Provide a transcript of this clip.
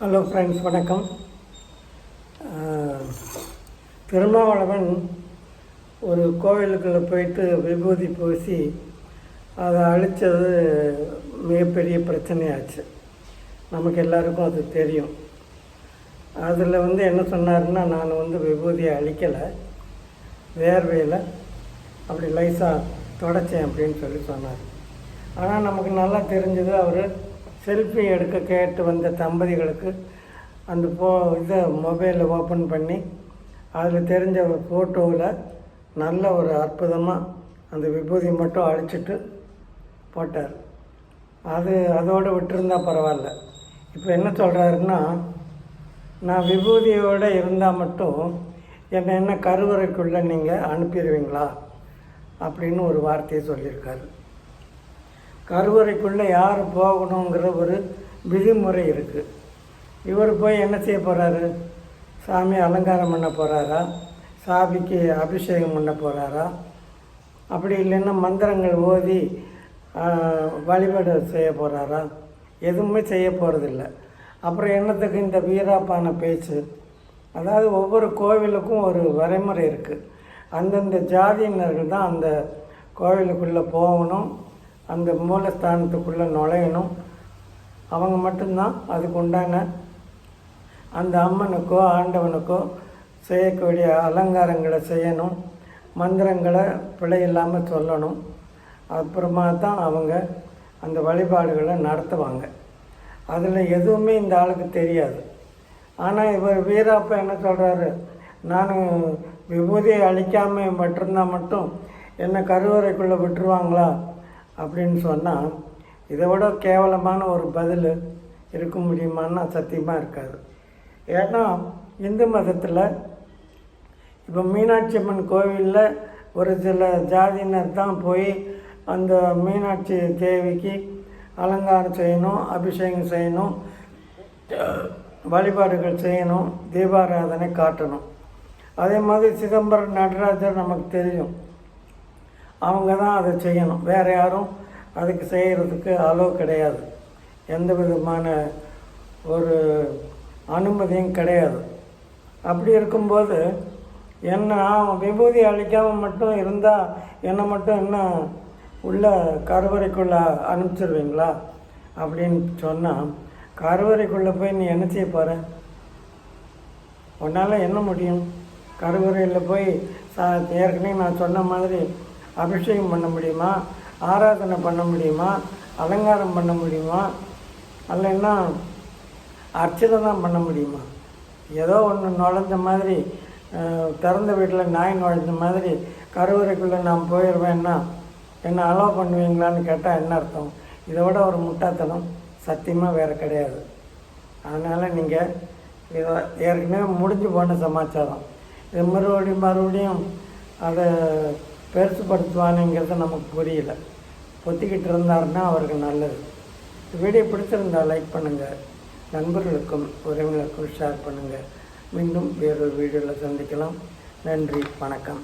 Hello friends வணக்கம். திருமாவளவன் ஒரு கோவிலுக்குள்ளே போயிட்டு விபூதி பூசி அதை அழித்தது மிகப்பெரிய பிரச்சனையாச்சு. நமக்கு எல்லாருக்கும் அது தெரியும். அதில் வந்து என்ன சொன்னாருன்னா நான் வந்து விபூதியை அழிக்கலை வேர்வையில் அப்படி லைஸாக தொடச்சேன் அப்படின்னு சொல்லி சொன்னார். ஆனால் நமக்கு நல்லா தெரிஞ்சது அவர் செல்ஃபி எடுக்க கேட்டு வந்த தம்பதிகளுக்கு அந்த போ இதை மொபைலில் ஓப்பன் பண்ணி அதில் தெரிஞ்ச ஒரு ஃபோட்டோவில் நல்ல ஒரு அற்புதமாக அந்த விபூதி மட்டும் அழிச்சிட்டு போட்டார். அது அதோடு விட்டுருந்தா பரவாயில்ல. இப்போ என்ன சொல்கிறாருன்னா நான் விபூதியோடு இருந்தால் மட்டும் என்னை என்ன கருவறைக்குள்ளே நீங்கள் அனுப்பிடுவீங்களா அப்படின்னு ஒரு வார்த்தையை சொல்லியிருக்காரு. கருவறைக்குள்ளே யார் போகணுங்கிற ஒரு விதிமுறை இருக்குது இவர் போய் என்ன செய்ய போகிறாரு சாமி அலங்காரம் பண்ண போகிறாரா சாமிக்கு அபிஷேகம் பண்ண போகிறாரா அப்படி இல்லைன்னா மந்திரங்கள் ஓதி வழிபாடு செய்ய போகிறாரா எதுவுமே செய்ய போகிறதில்ல அப்புறம் என்னத்துக்கு இந்த வீராப்பான பேச்சு? அதாவது ஒவ்வொரு கோவிலுக்கும் ஒரு வரைமுறை இருக்குது அந்தந்த ஜாதியினர்கள் தான் அந்த கோவிலுக்குள்ளே போகணும். அந்த மூலஸ்தானத்துக்குள்ளே நுழையணும். அவங்க மட்டும்தான் அதுக்கு உண்டான அந்த அம்மனுக்கோ ஆண்டவனுக்கோ செய்யக்கூடிய அலங்காரங்களை செய்யணும். மந்திரங்களை பிழை இல்லாமல் சொல்லணும். அப்புறமா தான் அவங்க அந்த வழிபாடுகளை நடத்துவாங்க. அதில் எதுவுமே இந்த ஆளுக்கு தெரியாது. ஆனால் இவர் வீராப்பா என்ன சொல்கிறாரு நான் விபூதியை அழிக்காமல் மட்டும்தான் மட்டும் என்னை கருவறைக்குள்ளே விட்டுருவாங்களா? அப்படின்னு சொன்னால் இதை விட கேவலமான ஒரு பதில் இருக்க முடியுமான்னா சத்தியமாக இருக்காது. ஏன்னா இந்து மதத்தில் இப்போ மீனாட்சி அம்மன் கோவிலில் ஒரு சில ஜாதியினர் தான் போய் அந்த மீனாட்சி தேவிக்கு அலங்காரம் செய்யணும் அபிஷேகம் செய்யணும் வழிபாடுகள் செய்யணும் தீபாராதனை காட்டணும். அதே மாதிரி சிதம்பரம் நடராஜர் நமக்கு தெரியும். அவங்க தான் அதை செய்யணும். வேறு யாரும் அதுக்கு செய்கிறதுக்கு அளவு கிடையாது. எந்த விதமான ஒரு அனுமதியும் கிடையாது. அப்படி இருக்கும்போது என்ன விபூதி அழிக்காமல் மட்டும் இருந்தால் என்னை மட்டும் என்ன உள்ள கருவறைக்குள்ளே அனுப்பிச்சிடுவீங்களா அப்படின்னு சொன்னால் கருவறைக்குள்ளே போய் நீ என்ன செய்ய போகிற உன்னால் என்ன முடியும்? கருவறையில் போய் சா ஏற்கனவே நான் சொன்ன மாதிரி அபிஷேகம் பண்ண முடியுமா? ஆராதனை பண்ண முடியுமா? அலங்காரம் பண்ண முடியுமா? அல்லைன்னா அர்ச்சனை தான் பண்ண முடியுமா? ஏதோ ஒன்று நுழைஞ்ச மாதிரி திறந்த வீட்டில் நாய் நுழைஞ்ச மாதிரி கருவறைக்குள்ளே நான் போயிடுவேன்னா என்ன அலோவ் பண்ணுவீங்களான்னு கேட்டால் என்ன அர்த்தம்? இதை விட ஒரு முட்டாத்தனம் சத்தியமாக வேறு கிடையாது. அதனால் நீங்கள் இதை ஏற்கனவே முடிஞ்சு போன சமாச்சாரம். இது மறுபடியும் மறுபடியும் அதை பெருசுப்படுத்துவானுங்கிறது நமக்கு புரியல. பொத்திக்கிட்டு இருந்தாருன்னா அவருக்கு நல்லது. வீடியோ பிடிச்சிருந்தா லைக் பண்ணுங்கள் நண்பர்களுக்கும் உறவினருக்கும் ஷேர் பண்ணுங்கள் மீண்டும் வேறொரு வீடியோவில் சந்திக்கலாம். நன்றி வணக்கம்.